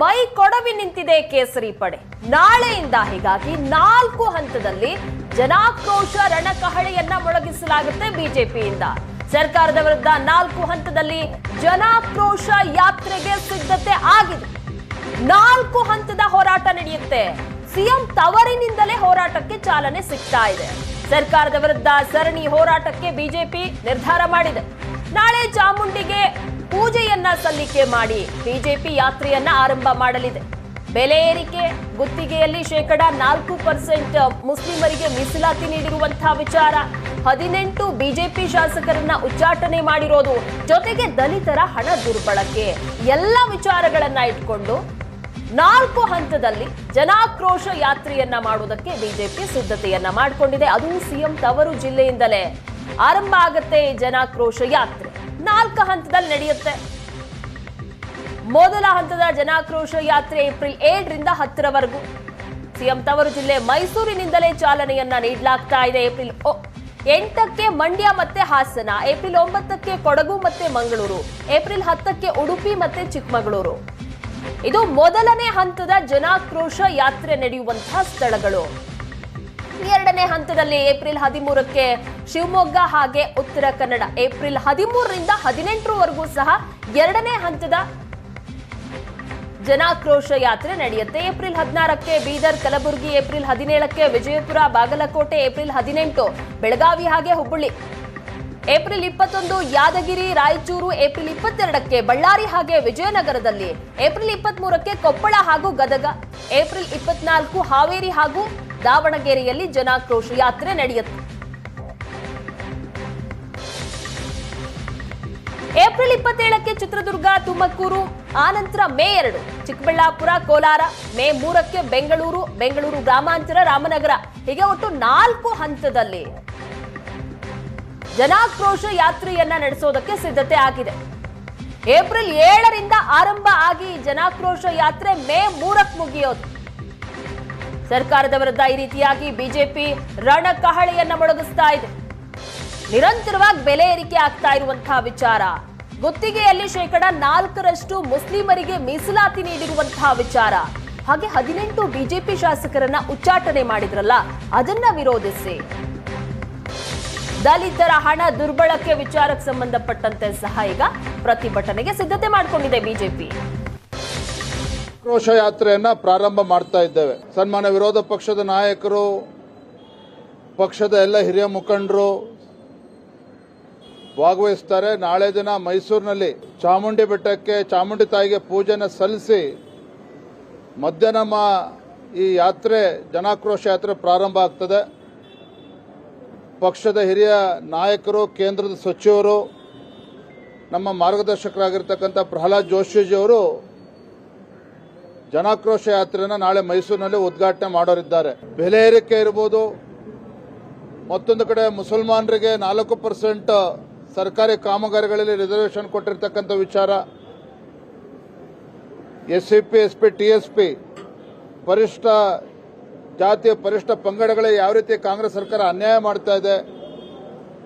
ಮೈ ಕೊಡವಿ ನಿಂತಿದೆ ಕೇಸರಿ ಪಡೆ. ನಾಳೆಯಿಂದ ಹೀಗಾಗಿ ನಾಲ್ಕು ಹಂತದಲ್ಲಿ ಜನಾಕ್ರೋಶ ರಣಕಹಳೆಯನ್ನ ಮೊಳಗಿಸಲಾಗುತ್ತೆ ಬಿಜೆಪಿಯಿಂದ. ಸರ್ಕಾರದ ವಿರುದ್ಧ ನಾಲ್ಕು ಹಂತದಲ್ಲಿ ಜನಾಕ್ರೋಶ ಯಾತ್ರೆಗೆ ಸಿದ್ಧತೆ ಆಗಿದೆ. ನಾಲ್ಕು ಹಂತದ ಹೋರಾಟ ನಡೆಯುತ್ತೆ. ಸಿಎಂ ತವರಿನಿಂದಲೇ ಹೋರಾಟಕ್ಕೆ ಚಾಲನೆ ಸಿಗ್ತಾ ಇದೆ. ಸರ್ಕಾರದ ವಿರುದ್ಧ ಸರಣಿ ಹೋರಾಟಕ್ಕೆ ಬಿಜೆಪಿ ನಿರ್ಧಾರ ಮಾಡಿದೆ. ನಾಳೆ ಚಾಮುಂಡಿಗೆ ಪೂಜೆಯನ್ನ ಸಲ್ಲಿಕೆ ಮಾಡಿ ಬಿಜೆಪಿ ಯಾತ್ರೆಯನ್ನ ಆರಂಭ ಮಾಡಲಿದೆ. ಬೆಲೆ ಏರಿಕೆ, ಗುತ್ತಿಗೆಯಲ್ಲಿ ಶೇಕಡ ನಾಲ್ಕು ಪರ್ಸೆಂಟ್ ಮುಸ್ಲಿಮರಿಗೆ ಮೀಸಲಾತಿ ನೀಡಿರುವಂತಹ ವಿಚಾರ. ಹದಿನೆಂಟು ಬಿಜೆಪಿ ಶಾಸಕರನ್ನ ಉಚ್ಚಾಟನೆ ಮಾಡಿರೋದು, ಜೊತೆಗೆ ದಲಿತರ ಹಣ ದುರ್ಬಳಕೆ. ಎಲ್ಲ ವಿಚಾರಗಳನ್ನ ಇಟ್ಕೊಂಡು ನಾಲ್ಕು ಹಂತದಲ್ಲಿ ಜನಾಕ್ರೋಶ ಯಾತ್ರೆಯನ್ನ ಮಾಡುವುದಕ್ಕೆ ಬಿಜೆಪಿ ಸಿದ್ಧತೆಯನ್ನ ಮಾಡಿಕೊಂಡಿದೆ. ಅದು ಸಿಎಂ ತವರು ಜಿಲ್ಲೆಯಿಂದಲೇ. ಆರಂಭ ಆಗುತ್ತೆ ಜನಾಕ್ರೋಶ ಯಾತ್ರೆ. ನಾಲ್ಕು ಹಂತದಲ್ಲಿ ನಡೆಯುತ್ತೆ. ಮೊದಲ ಹಂತದ ಜನಾಕ್ರೋಶ ಯಾತ್ರೆ ಏಪ್ರಿಲ್ ಏಳರಿಂದ ಹತ್ತರವರೆಗೂ. ಸಿಎಂ ತವರು ಜಿಲ್ಲೆ ಮೈಸೂರಿನಿಂದಲೇ ಚಾಲನೆಯನ್ನ ನೀಡಲಾಗ್ತಾ ಇದೆ ಏಪ್ರಿಲ್ ಎಂಟಕ್ಕೆ ಮಂಡ್ಯ ಮತ್ತೆ ಹಾಸನ, ಏಪ್ರಿಲ್ ಒಂಬತ್ತಕ್ಕೆ ಕೊಡಗು ಮತ್ತೆ ಮಂಗಳೂರು, ಏಪ್ರಿಲ್ ಹತ್ತಕ್ಕೆ ಉಡುಪಿ ಮತ್ತೆ ಚಿಕ್ಕಮಗಳೂರು. ಇದು ಮೊದಲನೇ ಹಂತದ ಜನಾಕ್ರೋಶ ಯಾತ್ರೆ ನಡೆಯುವಂತಹ ಸ್ಥಳಗಳು. ಎರಡನೇ ಹಂತದಲ್ಲಿ ಏಪ್ರಿಲ್ ಹದಿಮೂರಕ್ಕೆ ಶಿವಮೊಗ್ಗ ಹಾಗೆ ಉತ್ತರ ಕನ್ನಡ. ಏಪ್ರಿಲ್ ಹದಿಮೂರರಿಂದ ಹದಿನೆಂಟರವರೆಗೂ ಸಹ ಎರಡನೇ ಹಂತದ ಜನಾಕ್ರೋಶ ಯಾತ್ರೆ ನಡೆಯುತ್ತೆ. ಏಪ್ರಿಲ್ ಹದಿನಾರಕ್ಕೆ ಬೀದರ್, ಕಲಬುರಗಿ, ಏಪ್ರಿಲ್ ಹದಿನೇಳಕ್ಕೆ ವಿಜಯಪುರ, ಬಾಗಲಕೋಟೆ, ಏಪ್ರಿಲ್ ಹದಿನೆಂಟು ಬೆಳಗಾವಿ ಹಾಗೆ ಹುಬ್ಬಳ್ಳಿ. ಏಪ್ರಿಲ್ ಇಪ್ಪತ್ತೊಂದು ಯಾದಗಿರಿ, ರಾಯಚೂರು, ಏಪ್ರಿಲ್ ಇಪ್ಪತ್ತೆರಡಕ್ಕೆ ಬಳ್ಳಾರಿ ಹಾಗೆ ವಿಜಯನಗರದಲ್ಲಿ, ಏಪ್ರಿಲ್ ಇಪ್ಪತ್ಮೂರಕ್ಕೆ ಕೊಪ್ಪಳ ಹಾಗೂ ಗದಗ, ಏಪ್ರಿಲ್ ಇಪ್ಪತ್ನಾಲ್ಕು ಹಾವೇರಿ ಹಾಗೂ ದಾವಣಗೆರೆಯಲ್ಲಿ ಜನಾಕ್ರೋಶ ಯಾತ್ರೆ ನಡೆಯುತ್ತೆ. ಏಪ್ರಿಲ್ ಇಪ್ಪತ್ತೇಳಕ್ಕೆ ಚಿತ್ರದುರ್ಗ, ತುಮಕೂರು, ಆನಂತರ ಮೇ ಎರಡು, ಚಿಕ್ಕಬಳ್ಳಾಪುರ, ಕೋಲಾರ, ಮೇ ಮೂರಕ್ಕೆ ಬೆಂಗಳೂರು ಬೆಂಗಳೂರು ಗ್ರಾಮಾಂತರ, ರಾಮನಗರ, ಹೀಗೆ ಒಟ್ಟು ನಾಲ್ಕು ಹಂತದಲ್ಲಿ ಜನಾಕ್ರೋಶ ಯಾತ್ರೆಯನ್ನ ನಡೆಸೋದಕ್ಕೆ ಸಿದ್ಧತೆ ಆಗಿದೆ. ಏಪ್ರಿಲ್ ಏಳರಿಂದ ಆರಂಭ ಆಗಿ ಜನಾಕ್ರೋಶ ಯಾತ್ರೆ ಮೇ ಮೂರಕ್ಕೆ ಮುಗಿಯೋದು. ಸರ್ಕಾರದ ವಿರುದ್ಧ ಈ ರೀತಿಯಾಗಿ ಬಿಜೆಪಿ ರಣಕಹಳೆಯನ್ನ ಮೊಳಗಿಸ್ತಾ ಇದೆ. ನಿರಂತರವಾಗಿ ಬೆಲೆ ಏರಿಕೆ ಆಗ್ತಾ ಇರುವಂತಹ ವಿಚಾರ. ಗುತ್ತಿಗೆಯಲ್ಲಿ ಶೇಕಡ ನಾಲ್ಕರಷ್ಟು ಮುಸ್ಲಿಮರಿಗೆ ಮೀಸಲಾತಿ ನೀಡಿರುವಂತಹ ವಿಚಾರ. ಹಾಗೆ ಹದಿನೆಂಟು ಬಿಜೆಪಿ ಶಾಸಕರನ್ನ ಉಚ್ಚಾಟನೆ ಮಾಡಿದ್ರಲ್ಲ, ಅದನ್ನ ವಿರೋಧಿಸಿ. ದಲಿತರ ಹಣ ದುರ್ಬಳಕೆ ವಿಚಾರಕ್ಕೆ ಸಂಬಂಧಪಟ್ಟಂತೆ ಸಹ ಈಗ ಪ್ರತಿಭಟನೆಗೆ ಸಿದ್ಧತೆ ಮಾಡಿಕೊಂಡಿದೆ ಬಿಜೆಪಿ. ಆಕ್ರೋಶ ಯಾತ್ರೆಯನ್ನ ಪ್ರಾರಂಭ ಮಾಡ್ತಾ ಇದ್ದೇವೆ. ಸನ್ಮಾನ ವಿರೋಧ ಪಕ್ಷದ ನಾಯಕರು, ಪಕ್ಷದ ಎಲ್ಲ ಹಿರಿಯ ಮುಖಂಡರು ಭಾಗವಹಿಸ್ತಾರೆ. ನಾಳೆ ದಿನ ಮೈಸೂರಿನಲ್ಲಿ ಚಾಮುಂಡಿ ಬೆಟ್ಟಕ್ಕೆ, ಚಾಮುಂಡಿ ತಾಯಿಗೆ ಪೂಜೆನ ಸಲ್ಲಿಸಿ ಮಧ್ಯಾಹ್ನ ಈ ಯಾತ್ರೆ, ಜನಾಕ್ರೋಶ ಯಾತ್ರೆ ಪ್ರಾರಂಭ ಆಗ್ತದೆ. ಪಕ್ಷದ ಹಿರಿಯ ನಾಯಕರು, ಕೇಂದ್ರದ ಸಚಿವರು, ನಮ್ಮ ಮಾರ್ಗದರ್ಶಕರಾಗಿರ್ತಕ್ಕಂಥ ಪ್ರಹ್ಲಾದ್ ಜೋಶಿಜಿಯವರು ಜನಾಕ್ರೋಶ ಯಾತ್ರೆಯನ್ನು ನಾಳೆ ಮೈಸೂರಿನಲ್ಲಿ ಉದ್ಘಾಟನೆ ಮಾಡೋರಿದ್ದಾರೆ. ಬೆಲೆ ಏರಿಕೆ ಇರ್ಬೋದು, ಮತ್ತೊಂದು ಕಡೆ ಮುಸಲ್ಮಾನರಿಗೆ ನಾಲ್ಕು ಪರ್ಸೆಂಟ್ ಸರ್ಕಾರಿ ಕಾಮಗಾರಿಗಳಲ್ಲಿ ರಿಸರ್ವೇಷನ್ ಕೊಟ್ಟಿರ್ತಕ್ಕಂಥ ವಿಚಾರ. S C P S P T S P ಪರಿಷ್ಠ ಜಾತಿಯ ಪರಿಷ್ಠ ಪಂಗಡಗಳಿಗೆ ಯಾವ ರೀತಿ ಕಾಂಗ್ರೆಸ್ ಸರ್ಕಾರ ಅನ್ಯಾಯ ಮಾಡ್ತಾ ಇದೆ,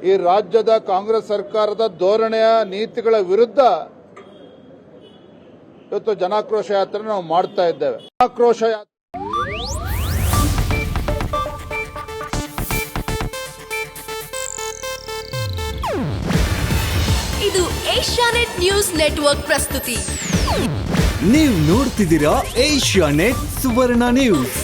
ಈ ರಾಜ್ಯದ ಕಾಂಗ್ರೆಸ್ ಸರ್ಕಾರದ ಧೋರಣೆಯ ನೀತಿಗಳ ವಿರುದ್ಧ ಇವತ್ತು ಜನಾಕ್ರೋಶ ಯಾತ್ರೆ ನಾವು ಮಾಡ್ತಾ ಇದ್ದೇವೆ. ಜನಾಕ್ರೋಶ ಯಾತ್ರೆ ಇದು ಏಷ್ಯಾನೆಟ್ ನ್ಯೂಸ್ ನೆಟ್ವರ್ಕ್ ಪ್ರಸ್ತುತಿ. ನೀವು ನೋಡ್ತಿದ್ದೀರಾ ಏಷ್ಯಾ ನೆಟ್ ಸುವರ್ಣ ನ್ಯೂಸ್.